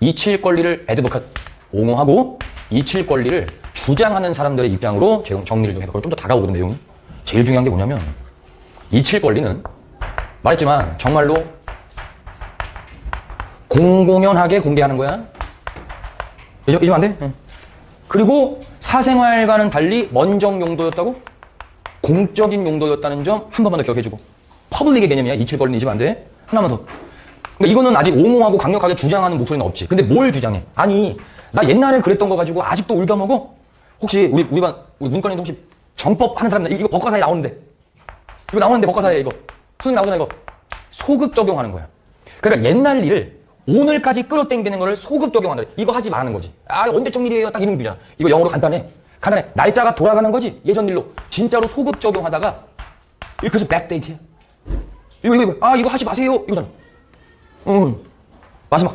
이칠 권리를 애드버컷 옹호하고 이칠 권리를 주장하는 사람들의 입장으로 정리를 좀 해볼게요. 좀더 다가오거든 내용이. 제일 중요한 게 뭐냐면 이칠 권리는 말했지만 정말로 공공연하게 공개하는 거야. 이죠 이죠 안 돼? 응. 그리고 사생활과는 달리 먼정 용도였다고? 공적인 용도였다는 점 한 번만 더 기억해주고. 퍼블릭의 개념이야. 이칠 권리는 잊으면 안 돼. 하나만 더. 그러니까 이거는 아직 옹호하고 강력하게 주장하는 목소리는 없지. 근데 뭘 주장해? 아니, 나 옛날에 그랬던 거 가지고 아직도 울다 먹어? 혹시 우리, 우리 반, 우리 문과님도 혹시 정법 하는 사람들, 이거 법과사에 나오는데. 이거 나오는데 법과사에 이거. 수능 나오잖아, 이거. 소급 적용하는 거야. 그러니까 옛날 일을 오늘까지 끌어당기는 거를 소급 적용한다. 이거 하지 말라는 거지. 아, 언제적 일이에요? 딱 이런 비잖아. 이거 영어로 간단해. 간단해. 날짜가 돌아가는 거지. 예전 일로. 진짜로 소급 적용하다가. 이거 그래서 백데이트야. 이거, 이거, 이거. 아, 이거 하지 마세요. 이거잖아. 응. 마지막.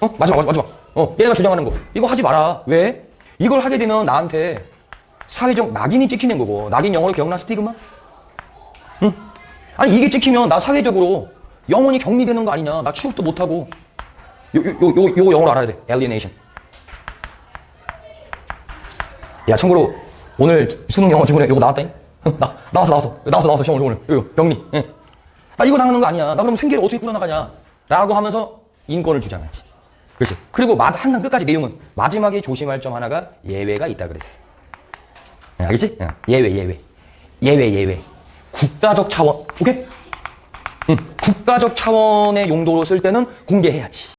어? 마지막, 마지막. 어, 얘네가 주장하는 거. 이거 하지 마라. 왜? 이걸 하게 되면 나한테 사회적 낙인이 찍히는 거고. 낙인 영어로 기억나? 스티그마? 응? 아니, 이게 찍히면 나 사회적으로 영원히 격리되는 거 아니냐. 나 취업도 못하고. 요, 요, 요, 요, 요거 영어로 알아야 돼. alienation. 야, 참고로 오늘 수능 영어 지문에 이거 나왔다잉? 나, 나왔어, 나왔어. 나왔어, 나왔어, 시험 오늘. 이거, 병리. 예. 나 이거 당하는 거 아니야. 나 그럼 생계를 어떻게 꾸려나가냐. 라고 하면서 인권을 주장하지. 그렇지. 그리고 마, 항상 끝까지 내용은 마지막에 조심할 점 하나가 예외가 있다 그랬어. 예, 알겠지? 예, 예외, 예외. 예외, 예외. 국가적 차원. 오케이? 응. 국가적 차원의 용도로 쓸 때는 공개해야지.